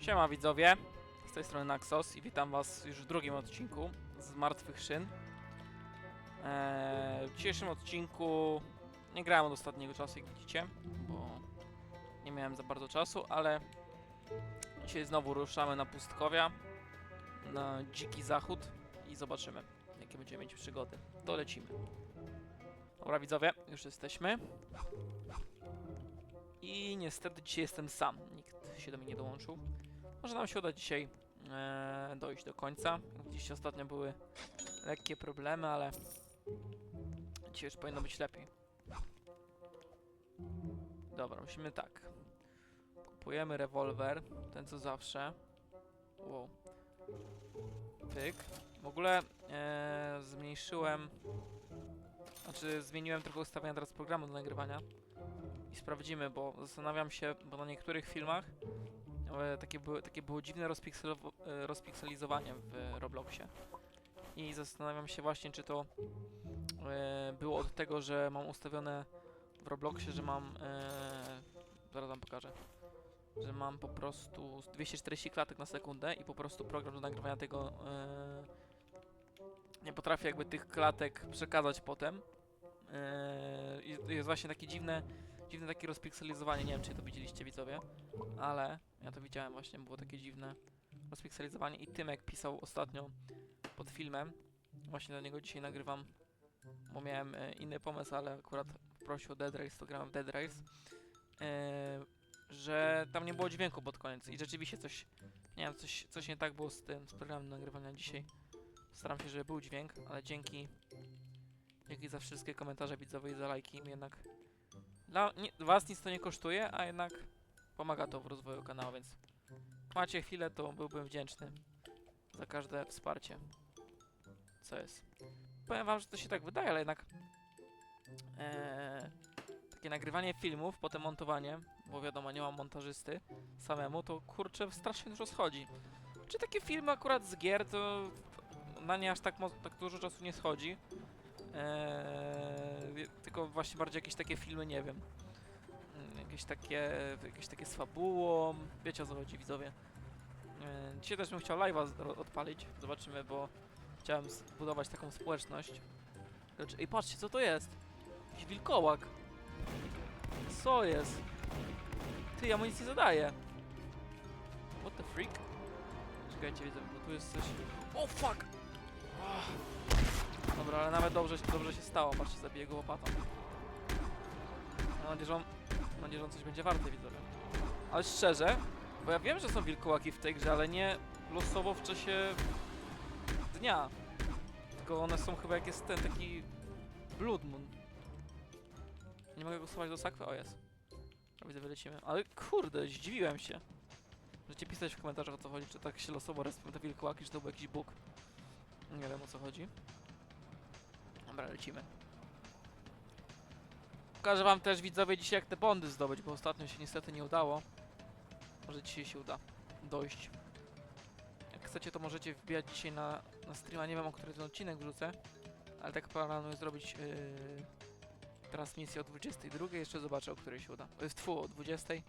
Siema widzowie, z tej strony Naxos i witam was już w drugim odcinku z Martwych Szyn. Eee, w dzisiejszym odcinku nie grałem od ostatniego czasu, jak widzicie, bo nie miałem za bardzo czasu, ale dzisiaj znowu ruszamy na pustkowia, na dziki zachód i zobaczymy, jakie będziemy mieć przygody. To lecimy. Dobra widzowie, już jesteśmy. I niestety dzisiaj jestem sam. Nikt się do mnie nie dołączył. Może nam się uda dzisiaj e, dojść do końca. Widzieliście, ostatnio były lekkie problemy, ale dzisiaj już powinno być lepiej. Dobra, musimy tak. Kupujemy rewolwer, ten co zawsze. Wow. Pyk. W ogóle e, zmniejszyłem, znaczy zmieniłem trochę ustawienia teraz programu do nagrywania i sprawdzimy, bo zastanawiam się, bo na niektórych filmach takie, były, takie było dziwne e, rozpikselizowanie w Robloxie. I zastanawiam się właśnie, czy to e, było od tego, że mam ustawione w Robloxie, że mam. E, zaraz wam pokażę. Że mam po prostu 240 klatek na sekundę i po prostu program do nagrywania tego e, nie potrafi jakby tych klatek przekazać potem. E, jest właśnie takie dziwne, dziwne takie rozpikselizowanie, nie wiem czy to widzieliście widzowie, ale ja to widziałem właśnie, było takie dziwne rozpikselizowanie i Tymek pisał ostatnio pod filmem, właśnie do niego dzisiaj nagrywam, bo miałem e, inny pomysł, ale akurat prosił o Dead Race, to grałem w Dead Race, e, że tam nie było dźwięku pod koniec i rzeczywiście coś, nie wiem, coś, coś nie tak było z tym, z programem nagrywania dzisiaj. Staram się, żeby był dźwięk, ale dzięki Dzięki za wszystkie komentarze widzowie i za lajki. Jednak dla nie, was nic to nie kosztuje, a jednak pomaga to w rozwoju kanału, więc macie chwilę, to byłbym wdzięczny za każde wsparcie. Co jest? Powiem wam, że to się tak wydaje, ale jednak eee, takie nagrywanie filmów, potem montowanie, bo wiadomo, nie mam montażysty samemu, to kurczę strasznie dużo schodzi. Czy takie filmy akurat z gier, to na nie aż tak, tak dużo czasu nie schodzi. Eee, tylko właśnie bardziej jakieś takie filmy, nie wiem. Mm, Jakieś takie, jakieś takie z fabułą. Wiecie o co chodzi, widzowie. Eee, dzisiaj też bym chciał live'a odpalić. Zobaczymy, bo chciałem zbudować taką społeczność. Lecz, ej, patrzcie, co to jest? Jakiś wilkołak. Co jest? Ty, ja mu nic nie zadaję. What the freak? Czekajcie, widzę, bo tu jest coś... O, fuck! Ah. Dobra, ale nawet dobrze, dobrze się stało. Patrzcie, zabiję go łopatą. Mam nadzieję, że on, mam nadzieję, że on coś będzie warty, widzowie. Ale szczerze, bo ja wiem, że są wilkołaki w tej grze, ale nie losowo w czasie dnia. Tylko one są chyba jak jest ten taki Blood Moon. Nie mogę głosować do sakwy? O, jest. Dobra, widzę, wylecimy. Ale kurde, zdziwiłem się. Możecie pisać w komentarzach o co chodzi, czy tak się losowo respią te wilkołaki, czy to był jakiś bóg. Nie wiem o co chodzi. Dobra, lecimy. Pokażę wam też widzowie dzisiaj jak te bondy zdobyć, bo ostatnio się niestety nie udało. Może dzisiaj się uda dojść. Jak chcecie to możecie wbijać dzisiaj na, na streama, nie wiem o który ten odcinek wrzucę, ale tak planuję zrobić yy, transmisję o 22, jeszcze zobaczę o której się uda. Jest tfu, o 20. I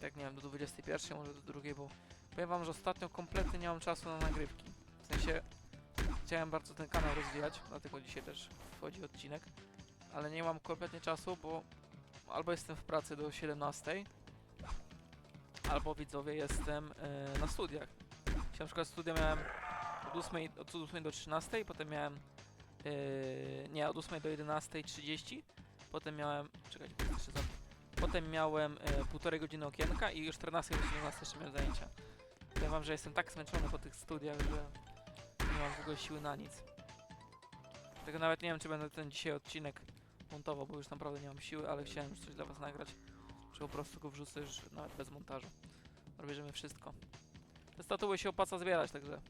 tak nie wiem, do 21, może do drugiej, bo powiem wam, że ostatnio kompletnie nie mam czasu na nagrywki. W sensie chciałem bardzo ten kanał rozwijać, dlatego dzisiaj też wchodzi odcinek, ale nie mam kompletnie czasu, bo albo jestem w pracy do 17, albo widzowie jestem e, na studiach. Dzisiaj na przykład studia miałem od 8, od 8 do 13, potem miałem e, nie, od 8 do 11.30, potem miałem, czekajcie, jeszcze za, potem miałem e, półtorej godziny okienka i o 14 do 17 jeszcze miałem zajęcia. Powiem wam, że jestem tak zmęczony po tych studiach, że nie mam w ogóle siły na nic. Tego nawet nie wiem, czy będę ten dzisiaj odcinek montował, bo już naprawdę nie mam siły, ale chciałem już coś dla was nagrać. Czy po prostu go wrzucę już nawet bez montażu. Robimy wszystko. Te statuły się opłaca zbierać, także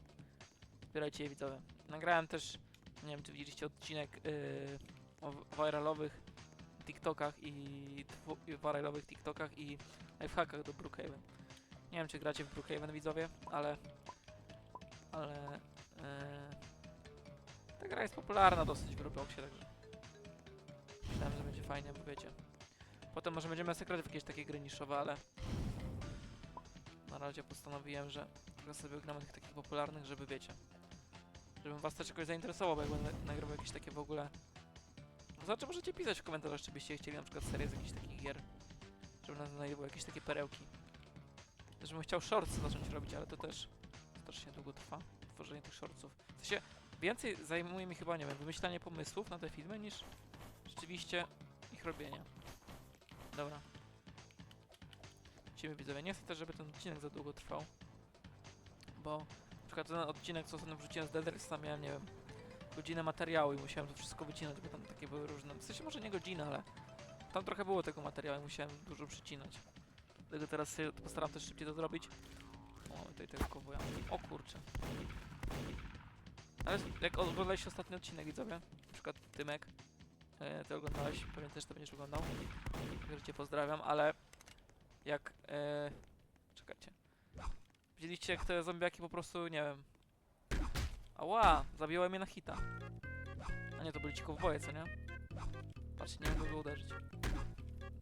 zbierajcie je widzowie. Nagrałem też, nie wiem czy widzieliście odcinek yy, o viralowych TikTokach i, i viralowych TikTokach i lifehackach do Brookhaven. Nie wiem czy gracie w Brookhaven widzowie, ale ale e, ta gra jest popularna dosyć w Robloxie, także myślałem, że będzie fajnie, bo wiecie. Potem może będziemy sekrety w jakieś takie gry niszowe, ale na razie postanowiłem, że trochę sobie gram tych takich popularnych, żeby wiecie. Żebym was też jakoś zainteresował, bo jak będę nagrywał jakieś takie w ogóle... Znaczy możecie pisać w komentarzach, czy byście chcieli na przykład serię z jakichś takich gier. Żebym na- nagrywał jakieś takie perełki. Też bym chciał shorts zacząć robić, ale to też strasznie długo trwa, tworzenie tych shortsów. W sensie, więcej zajmuje mi chyba, nie wiem, wymyślanie pomysłów na te filmy, niż rzeczywiście ich robienie. Dobra. Lecimy widzowie. Nie chcę też, żeby ten odcinek za długo trwał. Bo na przykład ten odcinek, co ostatnio wrzuciłem z Deadrixa, miałem, nie wiem, godzinę materiału i musiałem to wszystko wycinać, bo tam takie były różne. W sensie może nie godzinę, ale tam trochę było tego materiału i musiałem dużo przycinać. Dlatego teraz się postaram też szybciej to zrobić. O, tutaj tego kowuja. O kurczę. Ale jak oglądaliście ostatni odcinek, widzowie, na przykład Tymek, e, ty oglądałeś, pewnie też to będziesz oglądał. Także cię pozdrawiam, ale jak... E, czekajcie. Widzieliście jak te zombiaki po prostu, nie wiem... Ała! Zabiłem je na hita. A nie, to byli ci kowboje, co nie? Patrzcie, nie mogę go uderzyć.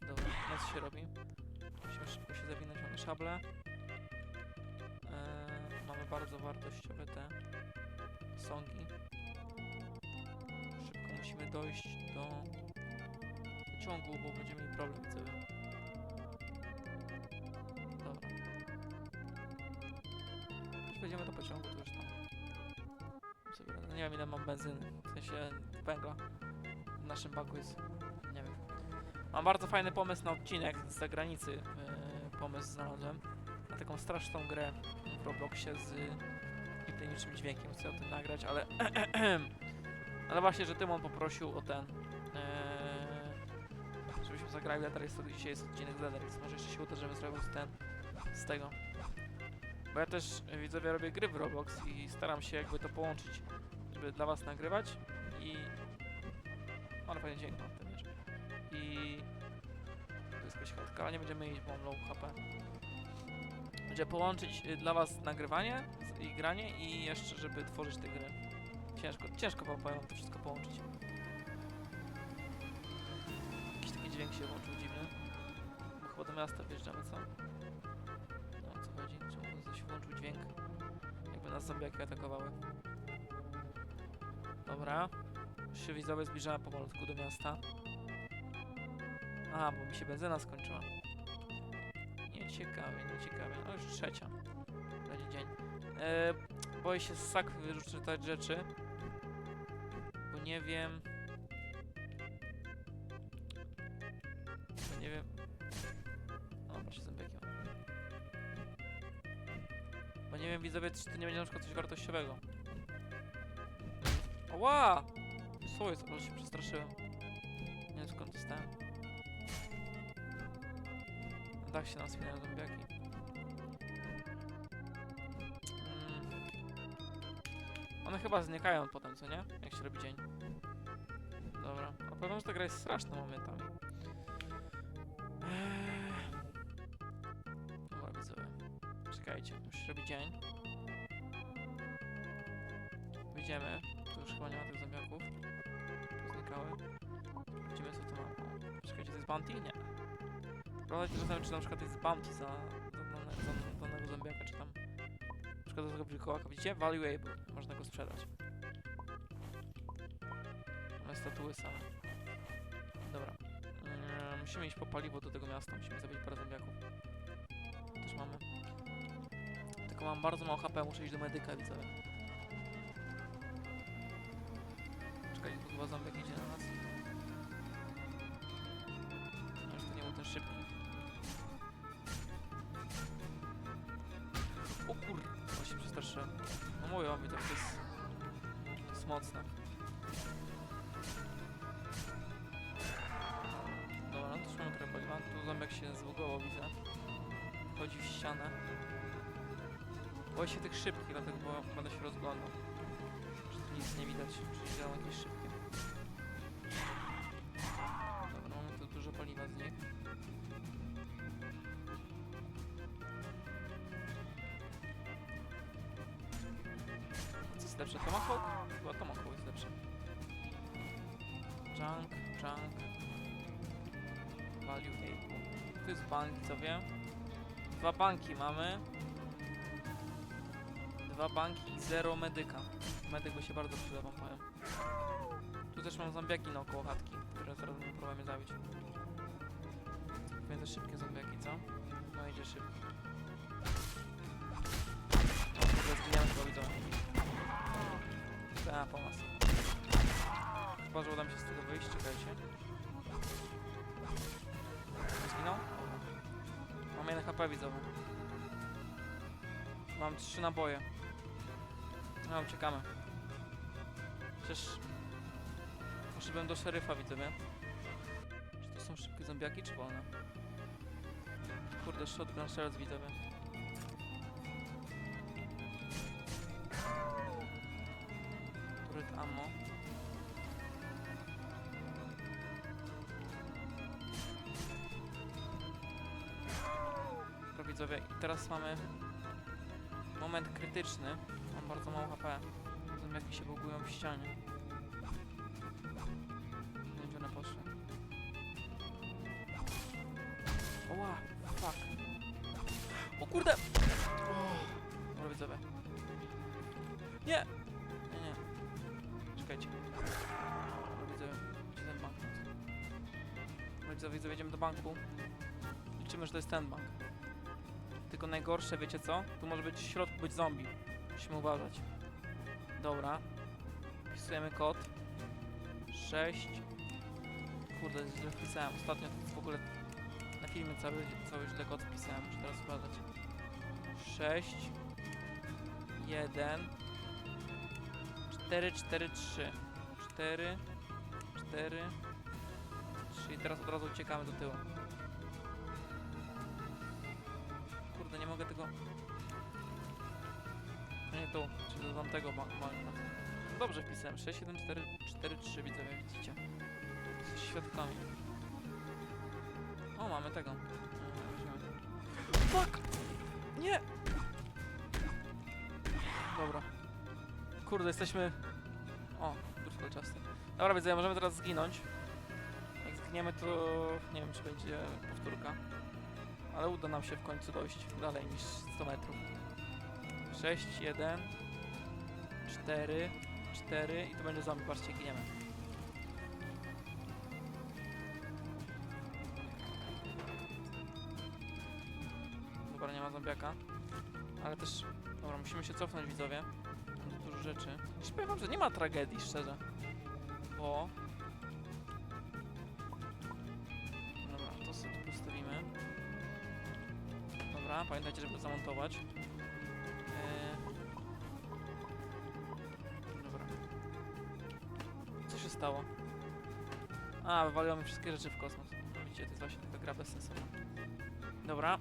Dobra, noc się robi. Musimy szybko się zawinąć, mamy szable. Bardzo wartościowe te songi. Szybko musimy dojść do pociągu, bo będziemy mieli problem cały. Dobra. Już wejdziemy do pociągu, to już tam. Sobie, no nie wiem ile mam benzyny, w sensie węgla. W naszym baku jest, nie wiem. Mam bardzo fajny pomysł na odcinek z zagranicy. Yy, pomysł znalazłem. Na taką straszną grę Robloxie z niczym dźwiękiem. Chcę o tym nagrać, ale... ale właśnie, że Tymon poprosił o ten... Yy, żebyśmy zagrali Letter to dzisiaj jest odcinek z Letter Może jeszcze się uda, żebym zrobił ten... z tego. Bo ja też, yy, widzowie, robię gry w Roblox i staram się jakby to połączyć, żeby dla was nagrywać i... Ale fajnie dźwięk mam ten miecz. I... To jest jakaś chatka, ale nie będziemy iść, bo mam low HP. Będzie połączyć y, dla was nagrywanie i granie i jeszcze, żeby tworzyć te gry. Ciężko, ciężko wam powiem to wszystko połączyć. Jakiś taki dźwięk się włączył dziwny. Bo chyba do miasta wjeżdżamy, co? No co chodzi? Czemu włączył dźwięk? Jakby nas zombiaki atakowały. Dobra. Już się widzowie pomalutku do miasta. Aha, bo mi się benzyna skończyła. Nieciekawie, nieciekawie. No już trzecia. Będzie dzień. E, boję się sak wyrzucać rzeczy. Bo nie wiem... Bo nie wiem... O, proszę zębiaki. Bo nie wiem, widzowie, czy to nie będzie na przykład coś wartościowego. Ła! Co jest? Się przestraszyłem. Nie wiem skąd dostałem. Dach się nam spinają zombiaki. Mm. One chyba znikają potem, co nie? Jak się robi dzień. Dobra. A powiem, że ta gra jest straszna momentami. Eee. Dobra, widzowie. Czekajcie, już się robi dzień. Wyjdziemy. Tu już chyba nie ma tych zombiaków. Poznikały. Widzimy co tu ma. Czekajcie, to jest bounty? Nie. Sprawdzajcie czasem, czy na przykład jest bounty za, za, dane, za danego zombiaka, czy tam... Na przykład za tego wilkołaka, widzicie? Valuable. Można go sprzedać. Mamy statuły same. Dobra. Mm, musimy iść po paliwo do tego miasta, musimy zabić parę zombiaków. Też mamy. Tylko mam bardzo mało HP, muszę iść do medyka, widzowie. Czekaj, tu chyba zombiak idzie na nas. Przestraszyłem. No mówię wam, to jest... To jest mocne. Dobra, no już mamy trochę paliwa. Tu zombiak się zbugował, widzę. Chodzi w ścianę. Boję się tych szybkich, dlatego bo będę się rozglądał. Czy tu nic nie widać, czy działają jakieś szybkie. Jest lepsze? Tomahawk? Chyba Tomahawk jest lepszy. Junk, junk. Value able. Tu jest bank, co wiem. Dwa banki mamy. Dwa banki i zero medyka. Medyk by się bardzo przydał, wam powiem. Tu też mam zombiaki naokoło chatki, które zaraz będą próbować zabić. Więc szybkie zombiaki, co? No idzie szybko. Chyba, że uda mi się z tego wyjść, czekajcie. Zginął? Mam 1 HP widzowy. Mam 3 naboje. No, uciekamy. Przecież... Poszedłem do szeryfa, widzowie. Czy to są szybkie zombiaki, czy wolne? Kurde, shotgun shells, widzowie. Turret ammo. Widzowie, i teraz mamy moment krytyczny. Mam bardzo mało HP. Zombiaki się bugują w ścianie. Nie wiem, one poszły. Oła, fuck. O kurde! O, Dobra, widzowie. Nie! Nie, nie. Czekajcie. Dobra, widzowie, gdzie ten bank? Widzowie, widzowie, do banku. Liczymy, że to jest ten bank. Tylko najgorsze, wiecie co? Tu może być w środku być zombie. Musimy uważać. Dobra. Wpisujemy kod. 6. Kurde, źle wpisałem. Ostatnio w ogóle na filmie cały, cały źle kod wpisałem. Muszę teraz uważać. 6. 1. 4, 4, 3. 4. 4. 3. I teraz od razu uciekamy do tyłu. Kurde, nie mogę tego... No nie tu, czy do tamtego banka. No Dobrze wpisałem, 6, 7, 4, 4, 3, widzowie, widzicie. Jesteście świadkami. O, mamy tego. Fuck! Nie! Dobra. Kurde, jesteśmy... O, już kolczasty. Dobra, widzę, możemy teraz zginąć. Jak zginiemy, to nie wiem, czy będzie powtórka. Ale uda nam się w końcu dojść dalej niż 100 metrów. 6, 1, 4, 4 i to będzie zombie, patrzcie, giniemy. Dobra, nie ma zombiaka. Ale też, dobra, musimy się cofnąć, widzowie. Dużo rzeczy. Już powiem wam, że nie ma tragedii, szczerze. Bo... Pamiętajcie, żeby zamontować. Eee... Dobra. Co się stało? A, wywaliło mi wszystkie rzeczy w kosmos. No Widzicie, to jest właśnie taka gra bezsensowna. Dobra.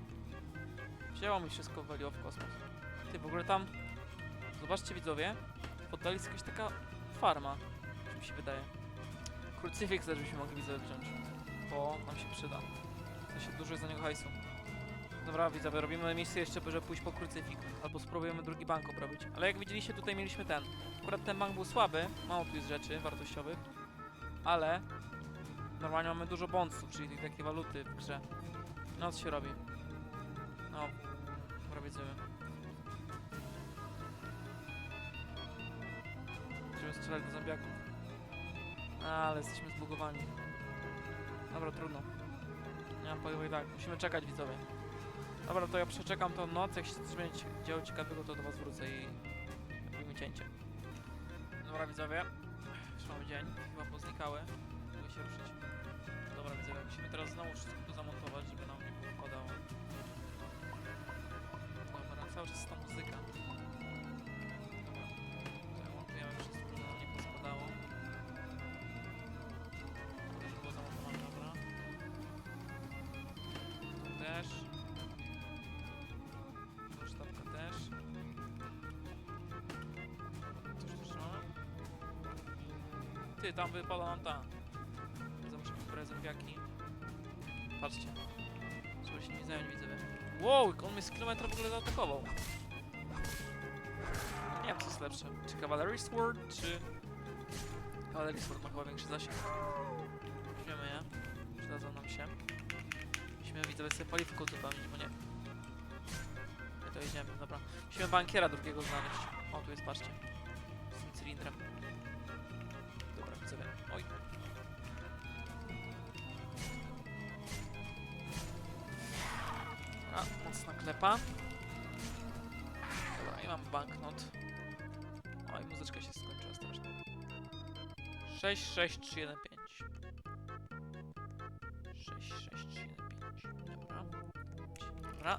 Wzięło mi wszystko, wywaliło w kosmos. Ty, w ogóle tam... Zobaczcie widzowie, w oddali jest jakaś taka farma, czy mi się wydaje. Krucyfiks też byśmy mogli widzowie wziąć, bo nam się przyda. W sensie dużo jest za niego hajsu. Dobra, widzowie, robimy misję jeszcze, żeby pójść po krucyfik. Albo spróbujemy drugi bank oprawić. Ale jak widzieliście, tutaj mieliśmy ten. Akurat ten bank był słaby, mało tu jest rzeczy wartościowych. Ale normalnie mamy dużo bondsów, czyli tych takie waluty w grze. No co się robi? No, dobra, widzowie. Będziemy strzelać do zombiaków. Ale jesteśmy zbugowani. Dobra, trudno. Nie mam pojęcia tak. Musimy czekać, widzowie. Dobra, to ja przeczekam tą noc. Jak się coś będzie działo ciekawego, to do was wrócę i robimy cięcie. Dobra, widzowie. Już mamy dzień. Chyba poznikały. Mogę się ruszyć. Dobra, widzowie. Musimy teraz znowu wszystko tu zamontować, żeby nam nie powpadało. Dobra, cały czas ta muzyka. Ty, tam wypada nam ta. Zobaczmy, które zombiaki. Patrzcie. Się nie zająć, widzowie. Wow, on mnie z kilometra w ogóle zaatakował. Nie wiem, co jest lepsze. Czy Cavalry Sword, czy... Cavalry Sword ma chyba większy zasięg. Weźmiemy je. Przydadzą nam się. Musimy widzowie sobie paliwko uzupełnić, bo nie... to jedziemy, dobra. Musimy bankiera drugiego znaleźć. O, tu jest, patrzcie. Z tym cylindrem. Klepa. Dobra, i mam banknot. Oj, muzyczka się skończyła strasznie. 6, 6, 3, 1, 5. 6, 6, 3, 1, 5. Dobra. Dobra.